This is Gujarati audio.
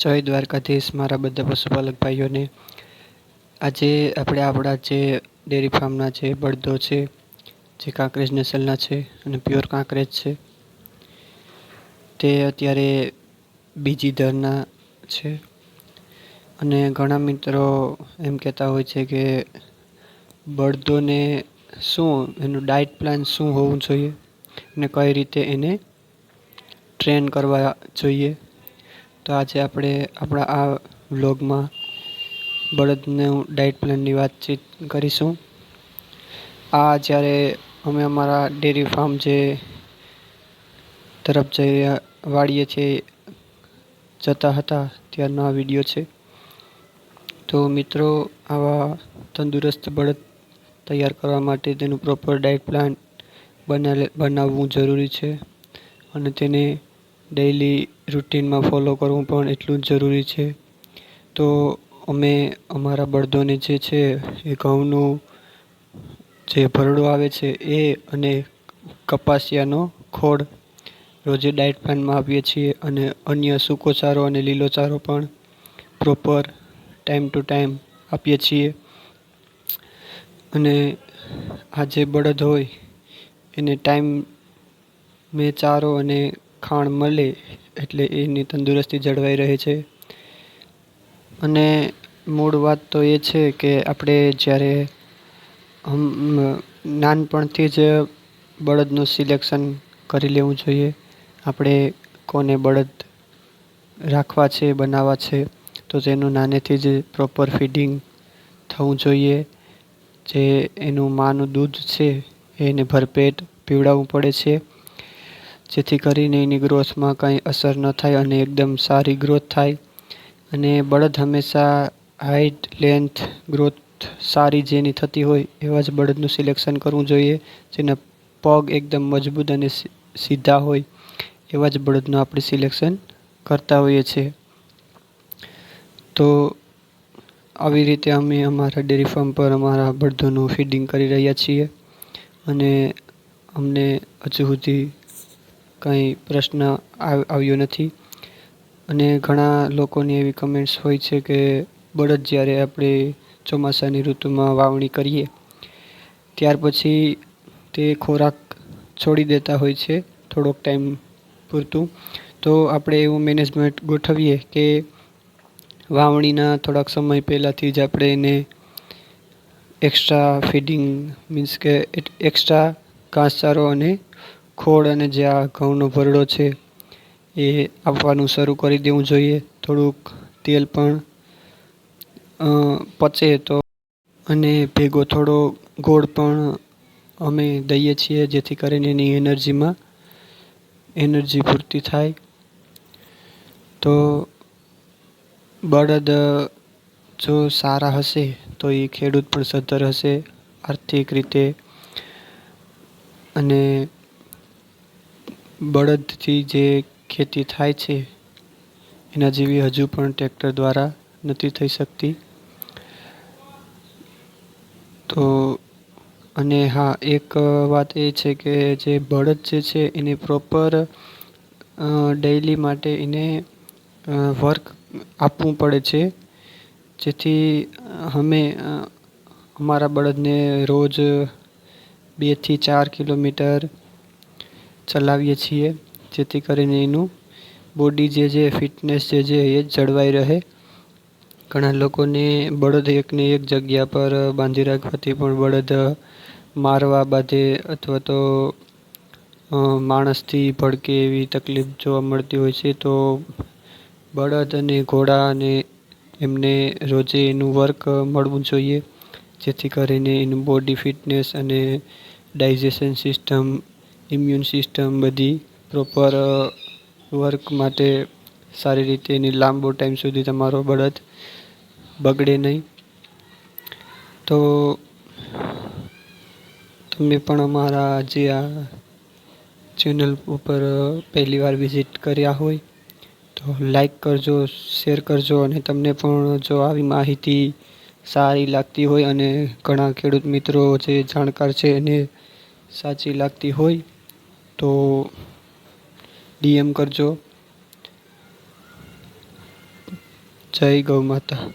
જય દ્વારકાધીશ, મારા બધા પશુપાલક ભાઈઓને. આજે આપણે આપણા જે ડેરી ફાર્મના જે બળદો છે, જે કાંકરેજ નસલના છે અને પ્યોર કાંકરેજ છે, તે અત્યારે બીજી ધરના છે. અને ઘણા મિત્રો એમ કહેતા હોય છે કે બળદોને શું એનું ડાયટ પ્લાન શું હોવું જોઈએ અને કઈ રીતે એને ટ્રેન કરવા જોઈએ? તો આજે આપણે આપણા આ વ્લોગમાં બળદનું ડાયટ પ્લાનની વાતચીત કરીશું. આ જ્યારે અમે અમારા ડેરી ફાર્મ જે તરફ જઈ વાળીએ છીએ જતા હતા, ત્યારનો આ વીડિયો છે. તો મિત્રો, આવા તંદુરસ્ત બળદ તૈયાર કરવા માટે તેનું પ્રોપર ડાયટ પ્લાન બનાવવું જરૂરી છે. અને તેને ડેઈલી રૂટીનમાં ફોલો કરવું પણ એટલું જ જરૂરી છે. તો અમે અમારા બળદોને જે છે, એ ઘઉંનું જે ભરડો આવે છે, એ અને કપાસિયાનો ખોળ રોજે ડાયટ પ્લાનમાં આપીએ છીએ અને અન્ય સૂકો ચારો અને લીલો ચારો પણ પ્રોપર ટાઈમ ટુ ટાઈમ આપીએ છીએ. અને આ જે બળદ હોય, એને ટાઈમ મેં ચારો અને ખાણ મળે એટલે એની તંદુરસ્તી જળવાઈ રહે છે. અને મૂળ વાત તો એ છે કે આપણે જ્યારે નાનપણથી જ બળદનું સિલેક્શન કરી લેવું જોઈએ. આપણે કોને બળદ રાખવા છે, બનાવવા છે, તો તેનું નાનેથી જ પ્રોપર ફીડિંગ થવું જોઈએ. જે એનું માનું દૂધ છે, એને ભરપેટ પીવડાવવું પડે છે. જેથી કરીને એની ગ્રોથમાં કંઈ અસર ન થાય અને એકદમ સારી ગ્રોથ થાય. અને બળદ હંમેશા હાઇટ લેન્થ ગ્રોથ સારી જેની થતી હોય એવા જ બળદનું સિલેક્શન કરવું જોઈએ, જેના પગ એકદમ મજબૂત અને સીધા હોય એવા જ બળદનું આપણે સિલેક્શન કરતા હોઈએ છીએ. તો આવી રીતે અમે અમારા ડેરી ફાર્મ પર અમારા બળદોનું ફીડિંગ કરી રહ્યા છીએ અને અમને હજુ સુધી કંઈ પ્રશ્ન આવ્યો નથી. અને ઘણા લોકોની એવી કમેન્ટ્સ હોય છે કે બળદ જ્યારે આપણે ચોમાસાની ઋતુમાં વાવણી કરીએ, ત્યાર પછી તે ખોરાક છોડી દેતા હોય છે થોડોક ટાઈમ પૂરતું, તો આપણે એવું મેનેજમેન્ટ ગોઠવીએ કે વાવણીના થોડાક સમય પહેલાંથી જ આપણે એને એક્સ્ટ્રા ફીડિંગ મીન્સ કે એક્સ્ટ્રા ઘાસચારો અને ખોળ અને જે આ ઘઉંનો ભરડો છે, એ આપવાનું શરૂ કરી દેવું જોઈએ. થોડુંક તેલ પણ પચે તો, અને ભેગો થોડો ગોળ પણ અમે દઈએ છીએ, જેથી કરીને એની એનર્જીમાં એનર્જી પૂરતી થાય. તો બળદ, જો સારા હશે, તો એ ખેડૂત પણ સદ્ધર હશે આર્થિક રીતે. અને બળદથી જે ખેતી થાય છે, એના જેવી હજુ પણ ટ્રેક્ટર દ્વારા નથી થઈ શકતી. તો, અને હા, એક વાત એ છે કે જે બળદ જે છે, એને પ્રોપર ડેઈલી માટે એને વર્ક આપવું પડે છે. જેથી અમે અમારા બળદને રોજ બેથી ચાર કિલોમીટર ચલાવીએ છીએ, જેથી કરીને એનું બોડી જે છે ફિટનેસ જે છે, એ જળવાઈ રહે. ઘણા લોકોને બળદ એકને એક જગ્યા પર બાંધી રાખવાથી પણ બળદ મારવા બાધે અથવા તો માણસથી ભડકે એવી તકલીફ જોવા મળતી હોય છે, તો બળદ અને ઘોડા અને એમને રોજે એનું વર્ક મળવું જોઈએ, જેથી કરીને એનું બોડી ફિટનેસ અને ડાયજેશન સિસ્ટમ ઇમ્યુન સિસ્ટમ બધી પ્રોપર વર્ક માટે સારી રીતે એની લાંબો ટાઈમ સુધી તમારો બળદ બગડે નહીં. તો તમે પણ અમારા જે આ ચેનલ ઉપર પહેલી વાર વિઝિટ કર્યા હોય, તો લાઈક કરજો શેર કરજો અને તમને પણ જો આવી માહિતી સારી લાગતી હોય અને ઘણા ખેડૂત મિત્રો જે જાણકાર છે એને સાચી લાગતી હોય તો ડીએમ કરજો. જય ગૌ માતા.